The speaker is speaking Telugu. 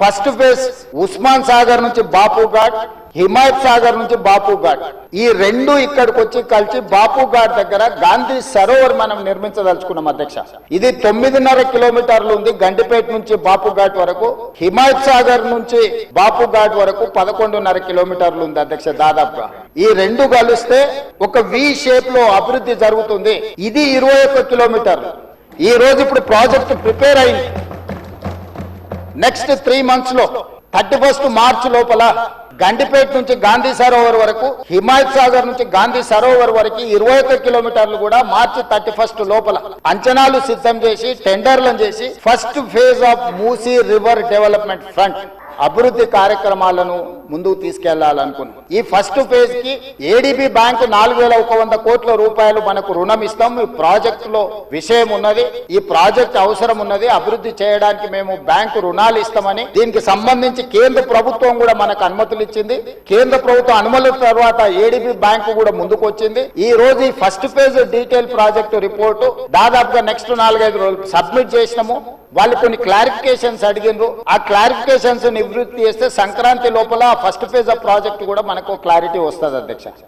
ఫస్ట్ ఫేజ్ ఉస్మాన్ సాగర్ నుంచి బాపు ఘాట్ హిమాయత్ సాగర్ నుంచి బాపు ఘాట్ ఈ రెండు ఇక్కడికి వచ్చి కలిసి బాపు ఘాట్ దగ్గర గాంధీ సరోవర్ మనం నిర్మించదలుచుకున్నాం అధ్యక్ష. ఇది తొమ్మిదిన్నర కిలోమీటర్లు ఉంది. గండిపేట నుంచి బాపు ఘాట్ వరకు హిమాయత్ సాగర్ నుంచి బాపు ఘాట్ వరకు పదకొండున్నర కిలోమీటర్లు ఉంది అధ్యక్ష దాదాపుగా. ఈ రెండు కలిస్తే ఒక వి షేప్లో అభివృద్ధి జరుగుతుంది. ఇది ఇరవై ఒక్క కిలోమీటర్లు. ఈ రోజు ఇప్పుడు ప్రాజెక్ట్ ప్రిపేర్ అయింది. నెక్స్ట్ త్రీ మంత్స్లో థర్టీ ఫస్ట్ మార్చ్ లోపల గండిపేట నుంచి గాంధీ సరోవర్ వరకు హిమాయత్ సాగర్ నుంచి గాంధీ సరోవర్ వరకు ఇరవై ఒక్క కిలోమీటర్లు కూడా మార్చి థర్టీ ఫస్ట్ లోపల అంచనాలు సిద్ధం చేసి టెండర్లను చేసి first phase of Musi river development front అభివృద్ధి కార్యక్రమాలను ముందుకు తీసుకెళ్ళాలనుకున్నాం. ఈ ఫస్ట్ ఫేజ్కి ఏడీబీ బ్యాంకు నాలుగు వేల ఒక వంద కోట్ల రూపాయలు మనకు రుణం ఇస్తాం. ఈ ప్రాజెక్ట్లో విషయం ఉన్నది. ఈ ప్రాజెక్ట్ అవసరం ఉన్నది. అభివృద్ధి చేయడానికి మేము బ్యాంకు రుణాలు ఇస్తామని దీనికి సంబంధించి కేంద్ర ప్రభుత్వం కూడా మనకు అనుమతులు ఇచ్చింది. కేంద్ర ప్రభుత్వం అనుమతుల తర్వాత ఏడీబీ బ్యాంకు కూడా ముందుకు వచ్చింది. ఈ రోజు ఈ first phase detail project report దాదాపుగా నెక్స్ట్ నాలుగైదు రోజులు సబ్మిట్ చేసినాము. వాళ్ళు కొన్ని క్లారిఫికేషన్స్ అడిగిండ్రు. ఆ క్లారిఫికేషన్స్ నివృత్తి చేస్తే సంక్రాంతి లోపల ఫస్ట్ ఫేజ్ ఆఫ్ ప్రాజెక్ట్ కూడా మనకు క్లారిటీ వస్తుంది అధ్యక్ష.